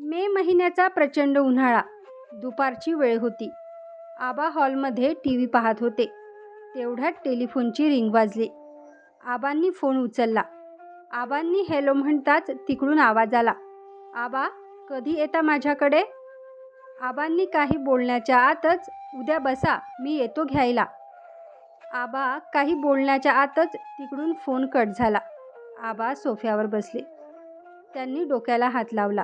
मे महिन्याचा प्रचंड उन्हाळा. दुपारची वेळ होती. आबा हॉलमध्ये टी व्ही पाहत होते. तेवढ्यात टेलिफोनची रिंग वाजली. आबांनी फोन उचलला. आबांनी हॅलो म्हणताच तिकडून आवाज आला. आबा कधी येता माझ्याकडे? आबांनी काही बोलण्याच्या आतच उद्या बसा मी येतो घ्यायला. आबा काही बोलण्याच्या आतच तिकडून फोन कट झाला. आबा सोफ्यावर बसले. त्यांनी डोक्याला हात लावला.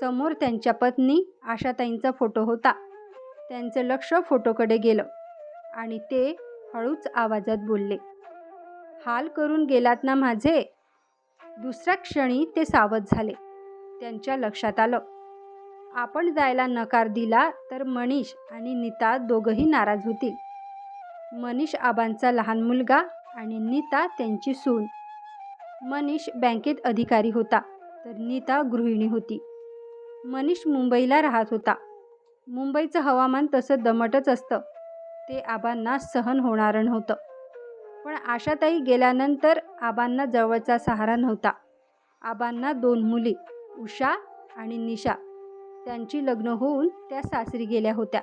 समोर त्यांच्या पत्नी आशाताईंचा फोटो होता. त्यांचं लक्ष फोटोकडे गेलं आणि ते हळूच आवाजात बोलले हाल करून गेलात ना माझे? दुसऱ्या क्षणी ते सावध झाले. त्यांच्या लक्षात आलं आपण जायला नकार दिला तर मनीष आणि नीता दोघंही नाराज होतील. मनीष आबांचा लहान मुलगा आणि नीता त्यांची सून. मनीष बँकेत अधिकारी होता तर नीता गृहिणी होती. मनीष मुंबईला राहत होता. मुंबईचं हवामान तसं दमटच असतं. ते आबांना सहन होणारं नव्हतं. पण आशाताई गेल्यानंतर आबांना जवळचा सहारा नव्हता. आबांना दोन मुली उषा आणि निशा. त्यांची लग्न होऊन त्या सासरी गेल्या होत्या.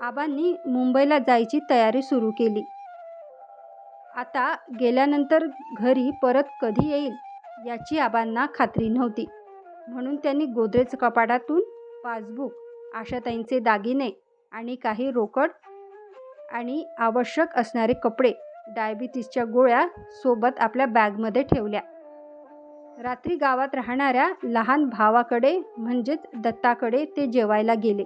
आबांनी मुंबईला जायची तयारी सुरू केली. आता गेल्यानंतर घरी परत कधी येईल याची आबांना खात्री नव्हती. म्हणून त्यांनी गोदरेज कपाटातून पासबुक आशाताईंचे दागिने आणि काही रोकड आणि आवश्यक असणारे कपडे डायबिटीसच्या गोळ्या सोबत आपल्या बॅगमध्ये ठेवल्या. रात्री गावात राहणाऱ्या लहान भावाकडे म्हणजेच दत्ताकडे ते जेवायला गेले.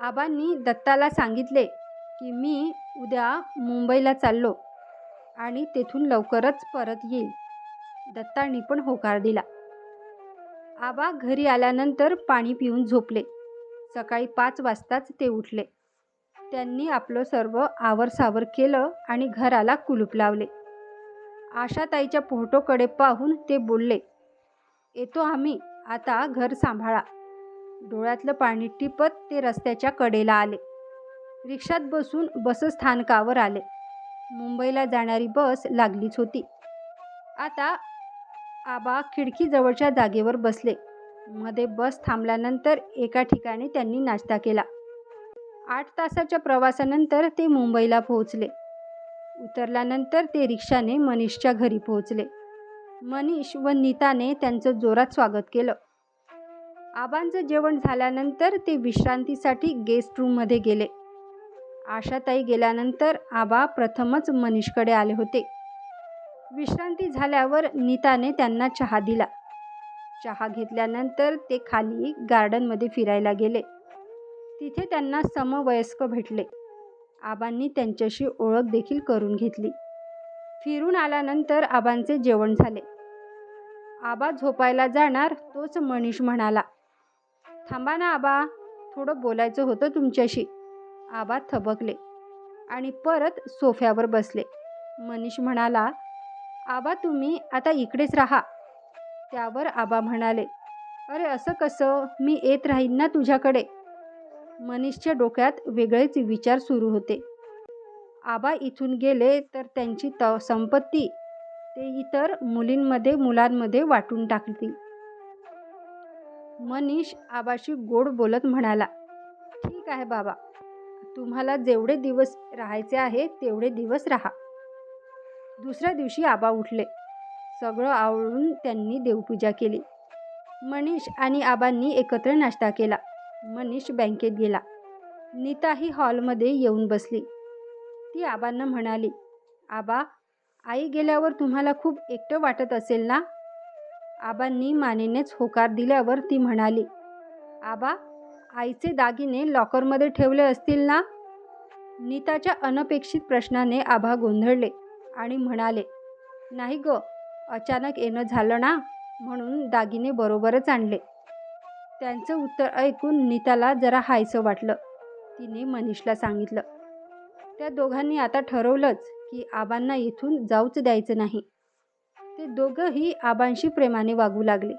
आबांनी दत्ताला सांगितले की मी उद्या मुंबईला चाललो आणि तेथून लवकरच परत येईल. दत्तांनी पण होकार दिला. आबा घरी आल्यानंतर पाणी पिऊन झोपले. सकाळी पाच वाजताच ते उठले. त्यांनी आपलं सर्व आवरसावर केलं आणि घराला कुलूप लावले. आशाताईच्या फोटोकडे पाहून ते बोलले येतो आम्ही आता घर सांभाळा. डोळ्यातलं पाणी टिपत ते रस्त्याच्या कडेला आले. रिक्षात बसून बसस्थानकावर आले. मुंबईला जाणारी बस लागलीच होती. आता आबा खिडकीजवळच्या जागेवर बसले. मध्ये बस थांबल्यानंतर एका ठिकाणी त्यांनी नाश्ता केला. आठ तासाच्या प्रवासानंतर ते मुंबईला पोहोचले. उतरल्यानंतर ते रिक्षाने मनीषच्या घरी पोहोचले. मनीष व नीताने त्यांचं जोरात स्वागत केलं. आबांचं जेवण झाल्यानंतर ते विश्रांतीसाठी गेस्ट रूममध्ये गेले. आशाताई गेल्यानंतर आबा प्रथमच मनीषकडे आले होते. विश्रांती झाल्यावर नीताने त्यांना चहा दिला. चहा घेतल्यानंतर ते खाली गार्डनमध्ये फिरायला गेले. तिथे त्यांना समवयस्क भेटले. आबांनी त्यांच्याशी ओळख देखील करून घेतली. फिरून आल्यानंतर आबांचे जेवण झाले. आबा झोपायला जाणार तोच मनीष म्हणाला थांबा ना आबा थोडं बोलायचं होतं तुमच्याशी. आबा थबकले आणि परत सोफ्यावर बसले. मनीष म्हणाला आबा तुम्ही आता इकडेच राहा. त्यावर आबा म्हणाले अरे असं कसं? मी येत राहीन ना तुझ्याकडे. मनीषच्या डोक्यात वेगळेच विचार सुरू होते. आबा इथून गेले तर त्यांची त संपत्ती ते इतर मुलींमध्ये मुलांमध्ये वाटून टाकतील मनीष आबाशी गोड बोलत म्हणाला ठीक आहे बाबा तुम्हाला जेवढे दिवस राहायचे आहे तेवढे दिवस राहा. दुसऱ्या दिवशी आबा उठले. सगळं आवडून त्यांनी देवपूजा केली. मनीष आणि आबांनी एकत्र नाश्ता केला. मनीष बँकेत गेला. नीता ही हॉलमध्ये येऊन बसली. ती आबांना म्हणाली आबा आई गेल्यावर तुम्हाला खूप एकटं वाटत असेल ना? आबांनी मानेनेच होकार दिल्यावर ती म्हणाली आबा आईचे दागिने लॉकरमध्ये ठेवले असतील ना? नीताच्या अनपेक्षित प्रश्नाने आबा गोंधळले. आणि म्हणाले नाही ग अचानक येणं झालं ना? म्हणून दागिने बरोबरच आणले. त्यांचं उत्तर ऐकून नीताला जरा हायसं वाटलं. तिने मनीषला सांगितलं त्या दोघांनी आता ठरवलंच की आबांना इथून जाऊच द्यायचं नाही. ते दोघंही आबांशी प्रेमाने वागू लागले.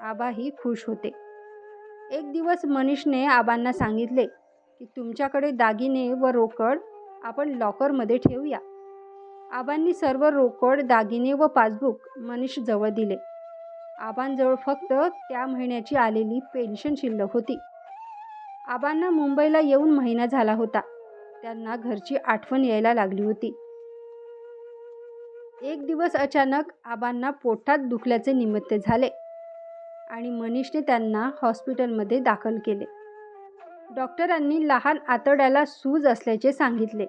आबाही खुश होते. एक दिवस मनीषने आबांना सांगितले की तुमच्याकडे दागिने व रोकड आपण लॉकरमध्ये ठेवूया. आबांनी सर्व रोकड दागिने व पासबुक मनीषजवळ दिले. आबांजवळ फक्त त्या महिन्याची आलेली पेन्शन शिल्लक होती. आबांना मुंबईला येऊन महिना झाला होता. त्यांना घरची आठवण यायला लागली होती. एक दिवस अचानक आबांना पोटात दुखल्याचे निमित्त झाले आणि मनीषने त्यांना हॉस्पिटलमध्ये दाखल केले. डॉक्टरांनी लहान आतड्याला सूज असल्याचे सांगितले.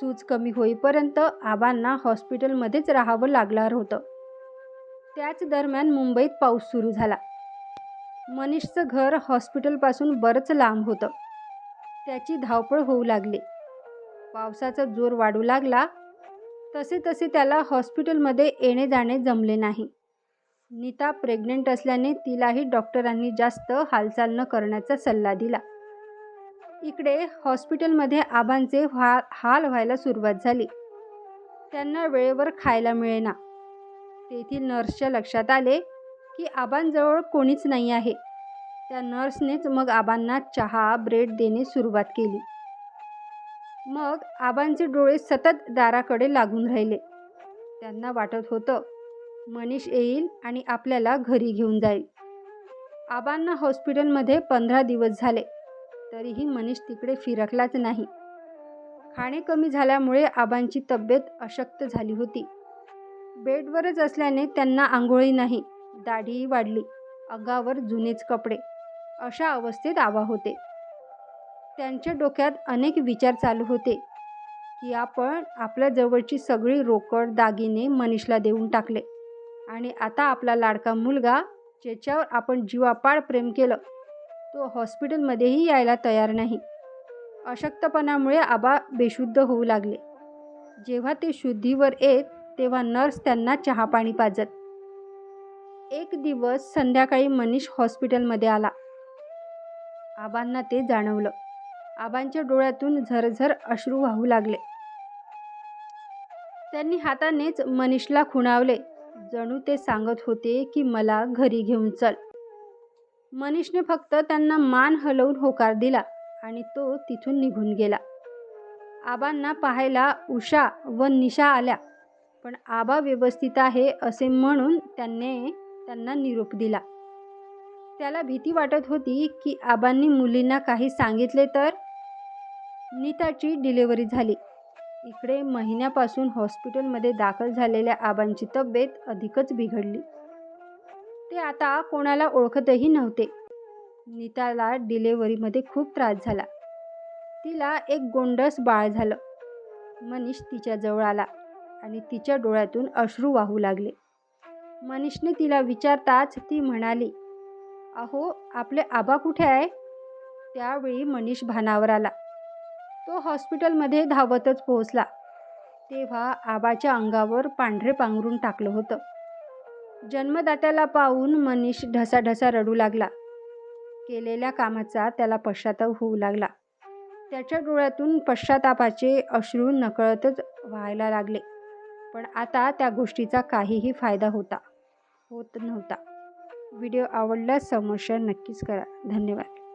सूज कमी होईपर्यंत आबांना हॉस्पिटलमध्येच राहावं लागणार होतं. त्याच दरम्यान मुंबईत पाऊस सुरू झाला. मनीषचं घर हॉस्पिटलपासून बरंच लांब होतं. त्याची धावपळ होऊ लागली. पावसाचा जोर वाढू लागला. तसे तसे त्याला हॉस्पिटलमध्ये येणे जाणे जमले नाही. नीता प्रेग्नेंट असल्याने तिलाही डॉक्टरांनी जास्त हालचाल न करण्याचा सल्ला दिला. इकडे हॉस्पिटलमध्ये आबांचे हा हाल व्हायला सुरुवात झाली. त्यांना वेळेवर खायला मिळेना. तेथील नर्सच्या लक्षात आले की आबांजवळ कोणीच नाही आहे. त्या नर्सनेच मग आबांना चहा ब्रेड देणे सुरुवात केली. मग आबांचे डोळे सतत दाराकडे लागून राहिले. त्यांना वाटत होतं मनीष येईल आणि आपल्याला घरी घेऊन जाईल. आबांना हॉस्पिटलमध्ये पंधरा दिवस झाले. तरीही मनीष तिकडे फिरकलाच नाही. खाणे कमी झाल्यामुळे आबांची तब्येत अशक्त झाली होती. बेडवरच असल्याने त्यांना आंघोळी नाही दाढीही वाढली अंगावर जुनेच कपडे. अशा अवस्थेत आबा होते. त्यांच्या डोक्यात अनेक विचार चालू होते की आपण आपल्या जवळची सगळी रोकड दागिने मनीषला देऊन टाकले. आणि आता आपला लाडका मुलगा ज्याच्यावर आपण जीवापाड प्रेम केलं तो हॉस्पिटलमध्येही यायला तयार नाही. अशक्तपणामुळे आबा बेशुद्ध होऊ लागले. जेव्हा ते शुद्धीवर येत तेव्हा नर्स त्यांना चहापाणी पाजत. एक दिवस संध्याकाळी मनीष हॉस्पिटलमध्ये आला. आबांना ते जाणवलं. आबांच्या डोळ्यातून झरझर अश्रू वाहू लागले. त्यांनी हातानेच मनीषला खुणावले. जणू ते सांगत होते की मला घरी घेऊन चल. मनीषने फक्त त्यांना मान हलवून होकार दिला आणि तो तिथून निघून गेला. आबांना पाहायला उषा व निशा आल्या पण आबा व्यवस्थित आहे असे म्हणून त्याने त्यांना निरोप दिला. त्याला भीती वाटत होती की आबांनी मुलींना काही सांगितले तर? नीताची डिलिव्हरी झाली. इकडे महिन्यापासून हॉस्पिटलमध्ये दाखल झालेल्या आबांची तब्येत अधिकच बिघडली. ते आता कोणाला ओळखतही नव्हते. नीताला डिलेवरीमध्ये खूप त्रास झाला. तिला एक गोंडस बाळ झालं. मनीष तिच्याजवळ आला आणि तिच्या डोळ्यातून अश्रू वाहू लागले. मनीषने तिला विचारताच ती म्हणाली अहो आपले आबा कुठे आहे? त्यावेळी मनीष भानावर आला. तो हॉस्पिटलमध्ये धावतच पोहोचला. तेव्हा आबाच्या अंगावर पांढरे पांघरून टाकलं होतं. जन्मदात्याला पाहून मनीष ढसाढसा रडू लागला. केलेल्या कामाचा त्याला पश्चाताप होऊ लागला. त्याच्या डोळ्यातून पश्चातापाचे अश्रू नकळतच व्हायला लागले. पण आता त्या गोष्टीचा काहीही फायदा होता होत नव्हता. व्हिडिओ आवडल्यास समस्या नक्कीच करा. धन्यवाद.